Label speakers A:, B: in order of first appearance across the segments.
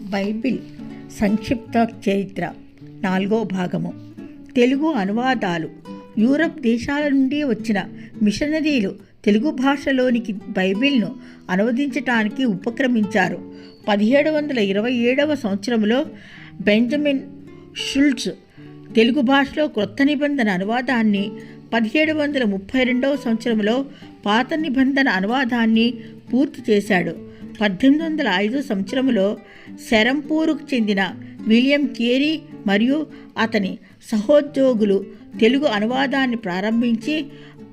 A: Bible సంక్షిప్త చరిత్ర నాలుగో భాగము. తెలుగు అనువాదాలు. యూరప్ దేశాల నుండి వచ్చిన మిషనరీలు తెలుగు భాషలోనికి బైబిల్ను అనువదించటానికి ఉపక్రమించారు. పదిహేడు వందల ఇరవై ఏడవ సంవత్సరంలో బెంజమిన్ షుల్ట్స్ తెలుగు భాషలో క్రొత్త నిబంధన అనువాదాన్ని పదిహేడు వందల ముప్పై రెండవ సంవత్సరంలో పాత నిబంధన అనువాదాన్ని పూర్తి చేశాడు. పద్దెనిమిది వందల ఐదు సంవత్సరంలో శరంపూరుకు చెందిన విలియం కేరీ మరియు అతని సహోద్యోగులు తెలుగు అనువాదాన్ని ప్రారంభించి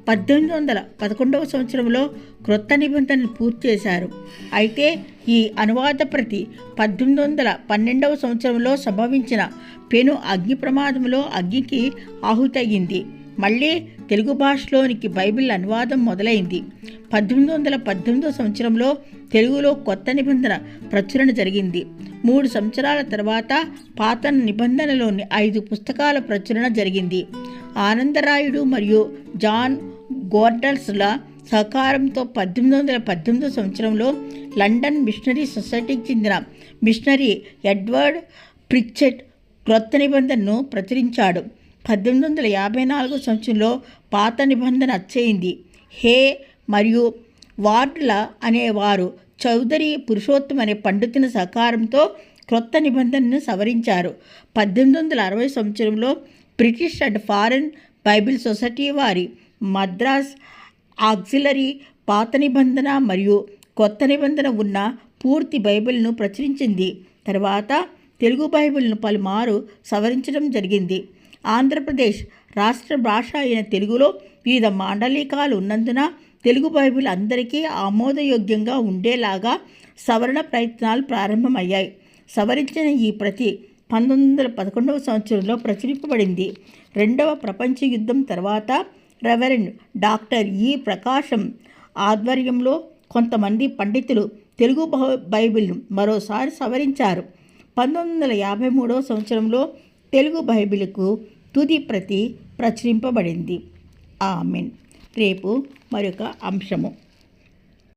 A: పద్దెనిమిది వందల పదకొండవ సంవత్సరంలో క్రొత్త నిబంధనలు పూర్తి చేశారు. అయితే ఈ అనువాద ప్రతి పద్దెనిమిది వందల పన్నెండవ సంవత్సరంలో సంభవించిన పెను అగ్ని ప్రమాదంలో అగ్నికి ఆహుతయ్యింది. మళ్ళీ తెలుగు భాషలోనికి బైబిల్ అనువాదం మొదలైంది. పద్దెనిమిది వందల పద్దెనిమిదో సంవత్సరంలో తెలుగులో కొత్త నిబంధన ప్రచురణ జరిగింది. మూడు సంవత్సరాల తర్వాత పాత నిబంధనలోని ఐదు పుస్తకాల ప్రచురణ జరిగింది. ఆనందరాయుడు మరియు జాన్ గోర్డల్స్ల సహకారంతో పద్దెనిమిది వందల పద్దెనిమిదో సంవత్సరంలో లండన్ మిషనరీ సొసైటీకి చెందిన మిషనరీ ఎడ్వర్డ్ ప్రిచెట్ క్రొత్త నిబంధనను ప్రచురించాడు. పద్దెనిమిది వందల యాభై నాలుగో సంవత్సరంలో పాత నిబంధన అచ్చయింది. హే మరియు వార్డ్ల అనేవారు చౌదరి పురుషోత్తం అనే పండితుని సహకారంతో క్రొత్త నిబంధనను సవరించారు. పద్దెనిమిది వందల అరవై సంవత్సరంలో British and foreign Bible society వారి మద్రాస్ ఆక్సిలరీ పాత నిబంధన మరియు కొత్త నిబంధన ఉన్న పూర్తి బైబిల్ను ప్రచురించింది. తర్వాత తెలుగు బైబిల్ను పలుమారు సవరించడం జరిగింది. ఆంధ్రప్రదేశ్ రాష్ట్ర భాష అయిన తెలుగులో వివిధ మాండలికాలు ఉన్నందున తెలుగు బైబిల్ అందరికీ ఆమోదయోగ్యంగా ఉండేలాగా సవరణ ప్రయత్నాలు ప్రారంభమయ్యాయి. సవరించిన ఈ ప్రతి పంతొమ్మిది వందల పదకొండవ సంవత్సరంలో ప్రచురింపబడింది. రెండవ ప్రపంచ యుద్ధం తర్వాత రెవరెండ్ డాక్టర్ ఈ ప్రకాశం ఆధ్వర్యంలో కొంతమంది పండితులు తెలుగు బైబిల్ను మరోసారి సవరించారు. పంతొమ్మిది వందల యాభై మూడవ సంవత్సరంలో తెలుగు బైబిల్కు తుది ప్రతి ప్రచురింపబడింది. ఆమెన్. రేపు మరొక అంశము.